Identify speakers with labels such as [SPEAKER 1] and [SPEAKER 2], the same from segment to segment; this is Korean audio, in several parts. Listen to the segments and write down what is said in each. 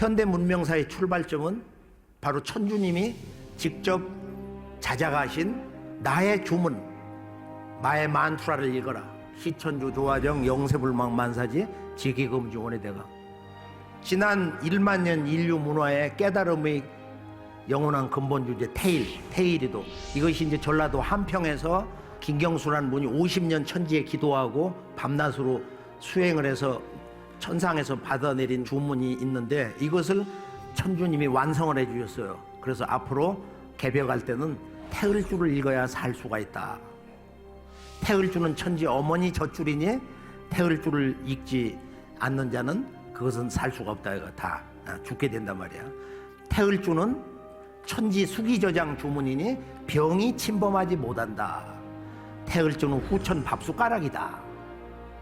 [SPEAKER 1] 현대 문명사의 출발점은 바로 천주님이 직접 자작하신 나의 주문, 마의 만투라를 읽어라. 시천주 조화정 영세불망 만사지 지기금주원의 대가. 지난 1만 년 인류 문화의 깨달음의 영원한 근본 주제 태일, 태일이도 이것이 이제 전라도 한평에서 김경수라는 분이 50년 천지에 기도하고 밤낮으로 수행을 해서 천상에서 받아내린 주문이 있는데 이것을 천주님이 완성을 해 주셨어요. 그래서 앞으로 개벽할 때는 태을주를 읽어야 살 수가 있다. 태을주는 천지 어머니 젖줄이니 태을주를 읽지 않는 자는 그것은 살 수가 없다. 다 아, 죽게 된단 말이야. 태을주는 천지 수기 저장 주문이니 병이 침범하지 못한다. 태을주는 후천 밥숟가락이다.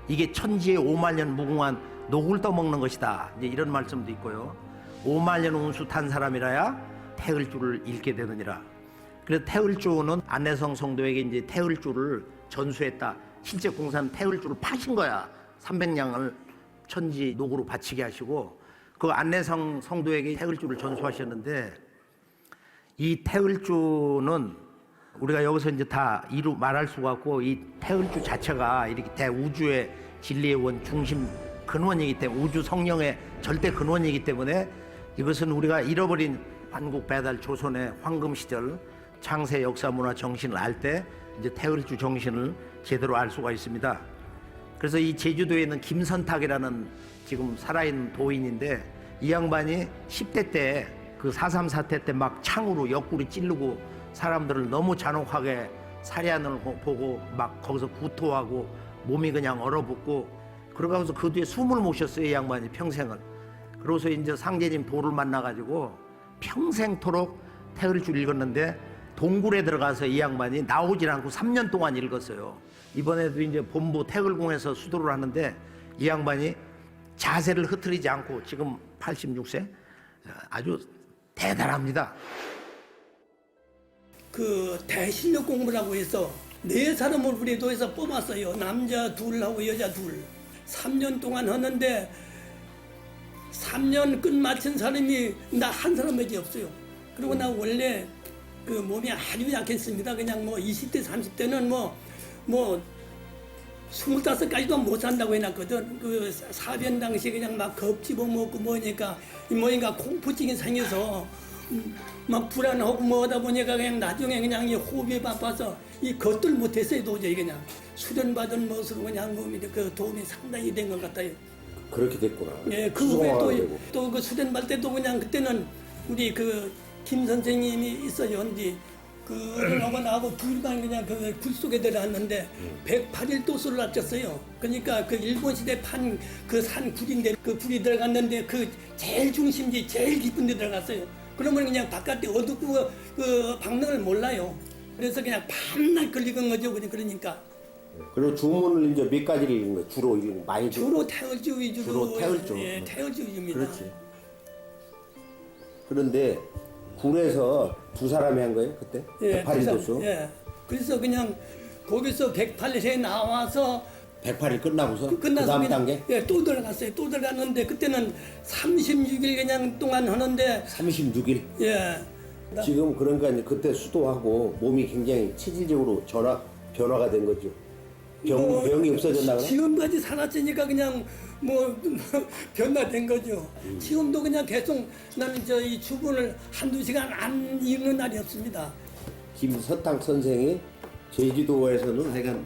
[SPEAKER 1] 이게 천지의 5만 년 무궁한 녹을 떠먹는 것이다. 이제 이런 말씀도 있고요. 5만 년 운수 탄 사람이라야 태을주를 읽게 되느니라. 그래서 태을주는 안내성 성도에게 이제 태을주를 전수했다. 실제 공사는 태을주를 파신 거야. 300냥을 천지 녹으로 바치게 하시고 그 안내성 성도에게 태을주를 전수하셨는데 이 태을주는 우리가 여기서 이제 다 이루 말할 수가 없고 이 태을주 자체가 이렇게 대우주의 진리의 원 중심 근원이기 때문에 우주 성령의 절대 근원이기 때문에 이것은 우리가 잃어버린 한국 배달 조선의 황금 시절 창세 역사 문화 정신을 알 때 이제 태을주 정신을 제대로 알 수가 있습니다. 그래서 이 제주도에 있는 김선탁이라는 지금 살아있는 도인인데 이 양반이 10대 때 그 4.3 사태 때 막 창으로 옆구리 찌르고 사람들을 너무 잔혹하게 살해하는 거 보고 막 거기서 구토하고 몸이 그냥 얼어붙고 그러고서 그 뒤에 숨을 못 쉬었어요 이 양반이 평생을 그러고서 이제 상제님 도를 만나가지고 평생토록 태을줄 읽었는데 동굴에 들어가서 이 양반이 나오질 않고 3년 동안 읽었어요. 이번에도 이제 본부 태글궁에서 수도를 하는데 이 양반이 자세를 흐트리지 않고 지금 86세 아주 대단합니다.
[SPEAKER 2] 그 대실력 공부라고 해서 네 사람을 우리 도에서 뽑았어요. 남자 둘하고 여자 둘. 3년 동안 하는데 3년 끝마친 사람이 나 한 사람밖에 없어요. 그리고 나 원래 그 몸이 아주 약했습니다. 그냥 뭐 20대 30대는 뭐 뭐 25까지도 못 산다고 해놨거든. 그 사변 당시 그냥 막 겁집어 먹고 뭐니까 이 뭐인가 공포증이 생겨서 음, 막 불안하고 뭐하다 보니까 그냥 나중에 그냥 이 호흡이 바빠서 이 걷들 못했어요 도저히 그냥 수련받은 것으로 그냥 그 도움이 상당히 된 것 같아요.
[SPEAKER 3] 그렇게 됐구나.
[SPEAKER 2] 예, 그 후에
[SPEAKER 3] 수송화가 되고.
[SPEAKER 2] 또그 수련 받을 때도 그냥 그때는 우리 그 김 선생님이 있어요. 근데 그하고 나하고 둘만 그냥 그 굴 속에 들어갔는데 108일 도수를 낮췄어요. 그러니까 그 일본 시대 판 그 산 굴인데 그 굴이 들어갔는데 그 제일 중심지 제일 깊은 데 들어갔어요. 그러면 그냥 바깥에 어둡고 그, 그 방랑을 몰라요. 그래서 그냥 밤낮 걸리는 거죠. 그러니까
[SPEAKER 3] 그리고 주문을 이제 몇 가지를 읽는 거야. 주로 읽는 거 많이
[SPEAKER 2] 주로 태을주 위주로
[SPEAKER 3] 주로 태을주.
[SPEAKER 2] 예, 태을주 위주입니다.
[SPEAKER 3] 그렇지. 그런데 굴에서 두 사람이 한 거예요 그때?
[SPEAKER 2] 예,
[SPEAKER 3] 108일
[SPEAKER 2] 그래서,
[SPEAKER 3] 도수.
[SPEAKER 2] 예. 그래서 그냥 거기서 108일에 나와서
[SPEAKER 3] 108일 끝나고서 그그 다음. 단계
[SPEAKER 2] 예, 또 들어갔어요. 또 들어갔는데 그때는 36일 그냥 동안 하는데
[SPEAKER 3] 36일.
[SPEAKER 2] 예.
[SPEAKER 3] 지금 그러니까 이제 그때 수도하고 몸이 굉장히 체질적으로 전화 변화가 된 거죠. 병
[SPEAKER 2] 뭐,
[SPEAKER 3] 병이 없어졌나 그래?
[SPEAKER 2] 지금까지 살았으니까 그냥 뭐, 뭐 변화된 거죠.
[SPEAKER 3] 음.
[SPEAKER 2] 지금도 그냥 계속 나는 저 이 주문을 한두 시간 안 읽는 날이 없습니다.
[SPEAKER 3] 김서탕 선생이 제주도에서는 하여간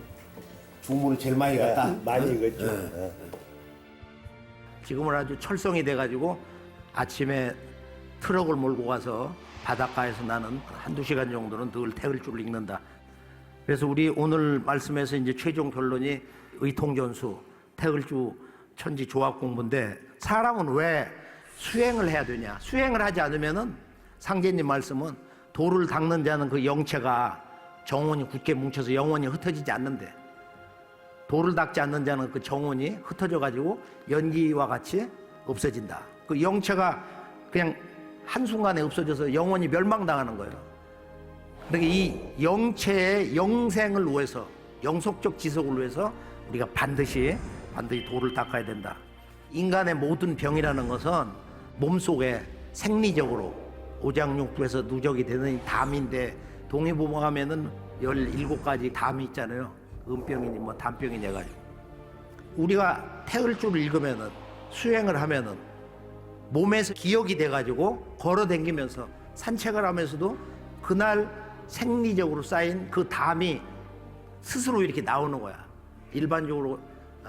[SPEAKER 3] 주문을 제일 많이 갔다.
[SPEAKER 4] 네, 많이 읽었죠.
[SPEAKER 3] 예.
[SPEAKER 1] 지금은 아주 철성이 돼가지고 아침에 트럭을 몰고 가서 바닷가에서 나는 한두 시간 정도는 늘 태을줄을 읽는다. 그래서 우리 오늘 말씀에서 이제 최종 결론이 의통전수, 태을주 천지 조합 공부인데 사람은 왜 수행을 해야 되냐? 수행을 하지 않으면은 상제님 말씀은 돌을 닦는 자는 그 영체가 정원이 굳게 뭉쳐서 영원히 흩어지지 않는데 돌을 닦지 않는 자는 그 정원이 흩어져 가지고 연기와 같이 없어진다. 그 영체가 그냥 한순간에 없어져서 영원히 멸망당하는 거예요. 그러니까 이 영체의 영생을 위해서 영속적 지속을 위해서 우리가 반드시 반드시 돌을 닦아야 된다. 인간의 모든 병이라는 것은 몸속에 생리적으로 오장육부에서 누적이 되는 이 담인데 동의보감하면은 17가지 담이 있잖아요. 음병이니 뭐 담병이니 해가지고. 우리가 태을주를 읽으면은 수행을 하면은 몸에서 기억이 돼가지고 걸어 다니면서 산책을 하면서도 그날 생리적으로 쌓인 그 담이 스스로 이렇게 나오는 거야. 일반적으로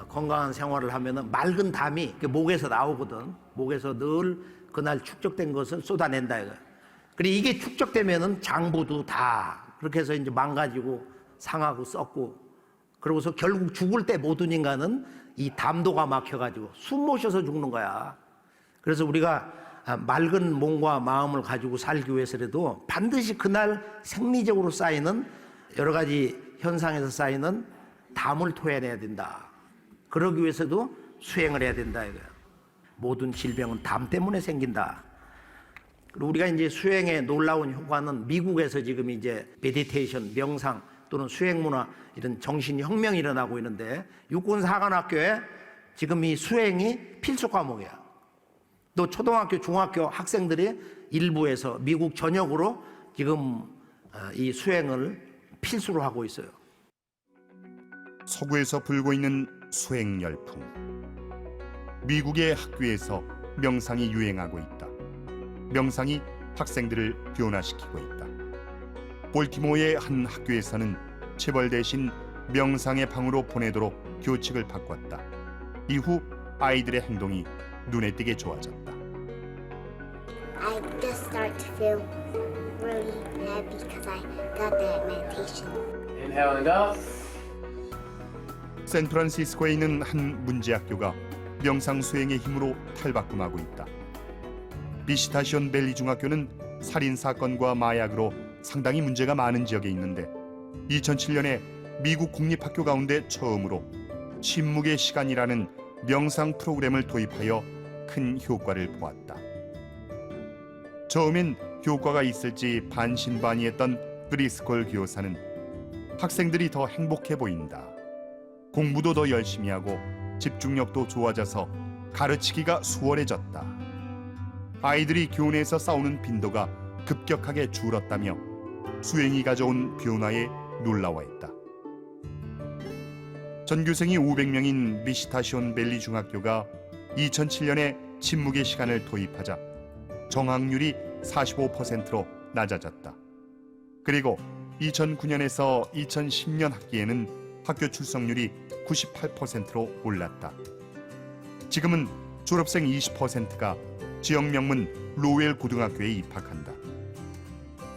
[SPEAKER 1] 건강한 생활을 하면은 맑은 담이 이렇게 목에서 나오거든. 목에서 늘 그날 축적된 것을 쏟아낸다 이거. 그리고 이게 축적되면은 장부도 다 그렇게 해서 이제 망가지고 상하고 썩고 그러고서 결국 죽을 때 모든 인간은 이 담도가 막혀가지고 숨못 쉬어서 죽는 거야. 그래서 우리가 아, 맑은 몸과 마음을 가지고 살기 위해서라도 반드시 그날 생리적으로 쌓이는 여러 가지 현상에서 쌓이는 담을 토해내야 된다. 그러기 위해서도 수행을 해야 된다 이거야. 모든 질병은 담 때문에 생긴다. 그리고 우리가 이제 수행의 놀라운 효과는 미국에서 지금 이제 메디테이션, 명상 또는 수행 문화 이런 정신 혁명이 일어나고 있는데 육군 사관학교에 지금 이 수행이 필수 과목이야. 또 초등학교, 중학교 학생들이 일부에서 미국 전역으로 지금 어, 이 수행을 필수로 하고 있어요.
[SPEAKER 4] 서구에서 불고 있는 수행 열풍. 미국의 학교에서 명상이 유행하고 있다. 명상이 학생들을 변화시키고 있다. 볼티모어의 한 학교에서는 체벌 대신 명상의 방으로 보내도록 교칙을 바꿨다. 이후 아이들의 행동이 눈에 띄게 좋아졌다.
[SPEAKER 5] I just start to feel really happy because I got that meditation.
[SPEAKER 6] Inhale and up.
[SPEAKER 4] 샌프란시스코에 있는 한 문제학교가 명상 수행의 힘으로 탈바꿈하고 있다. 비시타시온 밸리 중학교는 살인 사건과 마약으로 상당히 문제가 많은 지역에 있는데 2007년에 미국 국립학교 가운데 처음으로 침묵의 시간이라는 명상 프로그램을 도입하여 큰 효과를 보았다. 처음엔 효과가 있을지 반신반의했던 브리스콜 교사는 학생들이 더 행복해 보인다. 공부도 더 열심히 하고 집중력도 좋아져서 가르치기가 수월해졌다. 아이들이 교내에서 싸우는 빈도가 급격하게 줄었다며 수행이 가져온 변화에 놀라워했다. 전교생이 500명인 미시타시온 밸리 중학교가 2007년에 침묵의 시간을 도입하자 정학률이 45%로 낮아졌다. 그리고 2009년에서 2010년 학기에는 학교 출석률이 98%로 올랐다. 지금은 졸업생 20%가 지역 명문 로웰 고등학교에 입학한다.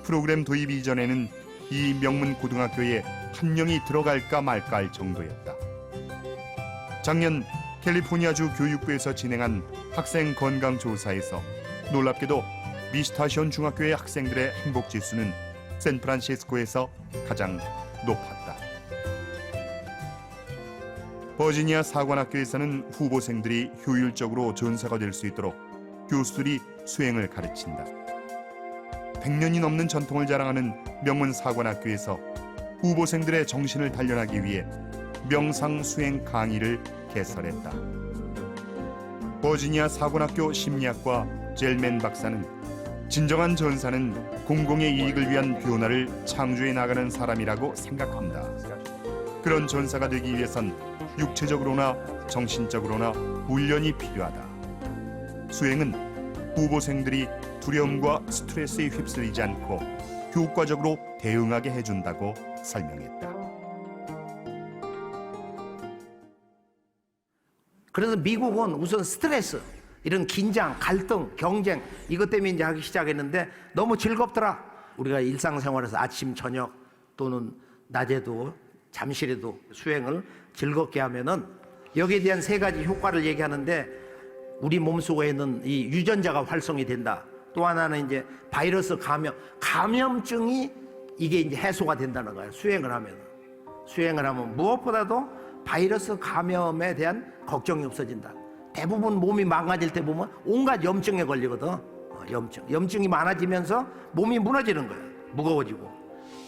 [SPEAKER 4] 프로그램 도입 이전에는 이 명문 고등학교에 한 명이 들어갈까 말까 할 정도였다. 작년 캘리포니아주 교육부에서 진행한 학생 건강 조사에서 놀랍게도 미스타시온 중학교의 학생들의 행복 지수는 샌프란시스코에서 가장 높았다. 버지니아 사관학교에서는 후보생들이 효율적으로 전사가 될 수 있도록 교수들이 수행을 가르친다. 100년이 넘는 전통을 자랑하는 명문 사관학교에서 후보생들의 정신을 단련하기 위해 명상 수행 강의를 개설했다. 버지니아 사관학교 심리학과 젤맨 박사는 진정한 전사는 공공의 이익을 위한 변화를 창조해 나가는 사람이라고 생각한다. 그런 전사가 되기 위해선 육체적으로나 정신적으로나 훈련이 필요하다. 수행은 후보생들이 두려움과 스트레스에 휩쓸리지 않고 효과적으로 대응하게 해준다고 설명했다.
[SPEAKER 1] 그래서 미국은 우선 스트레스, 이런 긴장, 갈등, 경쟁 이것 때문에 이제 하기 시작했는데 너무 즐겁더라. 우리가 일상생활에서 아침, 저녁 또는 낮에도 잠시라도 수행을 즐겁게 하면은 여기에 대한 세 가지 효과를 얘기하는데 우리 몸속에 있는 이 유전자가 활성이 된다. 또 하나는 이제 바이러스 감염, 감염증이 이게 이제 해소가 된다는 거예요. 수행을 하면. 수행을 하면 무엇보다도 바이러스 감염에 대한 걱정이 없어진다. 대부분 몸이 망가질 때 보면 온갖 염증에 걸리거든. 어, 염증. 염증이 많아지면서 몸이 무너지는 거예요. 무거워지고.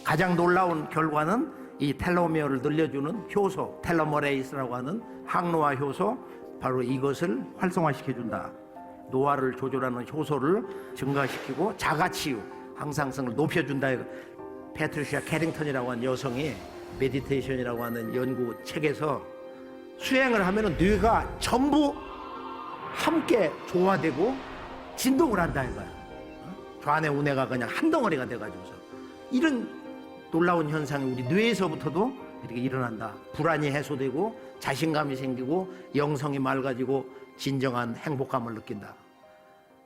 [SPEAKER 1] 가장 놀라운 결과는 이 텔로미어를 늘려주는 효소, 텔로머레이스라고 하는 항노화 효소, 바로 이것을 활성화시켜준다. 노화를 조절하는 효소를 증가시키고 자가치유, 항상성을 높여준다. 패트리시아 캐링턴이라고 하는 여성이 메디테이션이라고 하는 연구 책에서 수행을 하면은 뇌가 전부 함께 조화되고 진동을 한다 이거야. 어? 좌뇌 우뇌가 그냥 한 덩어리가 돼가지고서 이런 놀라운 현상이 우리 뇌에서부터도 이렇게 일어난다. 불안이 해소되고 자신감이 생기고 영성이 맑아지고 진정한 행복감을 느낀다.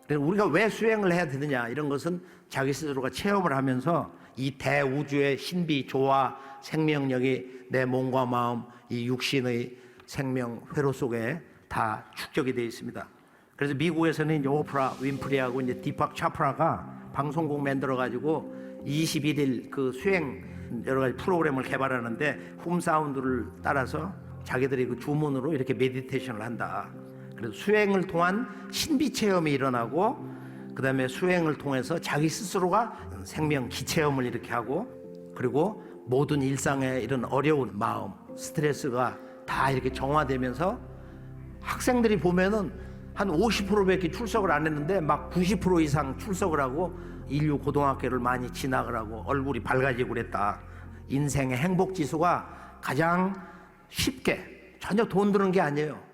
[SPEAKER 1] 그래서 우리가 왜 수행을 해야 되느냐 이런 것은 자기 스스로가 체험을 하면서 이 대우주의 신비 조화 생명력이 내 몸과 마음 이 육신의 생명 회로 속에 다 축적이 되어 있습니다. 그래서 미국에서는 이제 오프라 윈프리하고 이제 디팍 차프라가 방송국 만들어 가지고 21일 그 수행 여러 가지 프로그램을 개발하는데 홈 사운드를 따라서 자기들이 그 주문으로 이렇게 메디테이션을 한다. 그래서 수행을 통한 신비 체험이 일어나고 그다음에 수행을 통해서 자기 스스로가 생명 기체험을 이렇게 하고 그리고 모든 일상의 이런 어려운 마음, 스트레스가 다 이렇게 정화되면서 학생들이 보면은 한 50%밖에 출석을 안 했는데 막 90% 이상 출석을 하고 인류 고등학교를 많이 하고 얼굴이 밝아지고 그랬다. 인생의 행복 지수가 가장 쉽게 전혀 돈 드는 게 아니에요.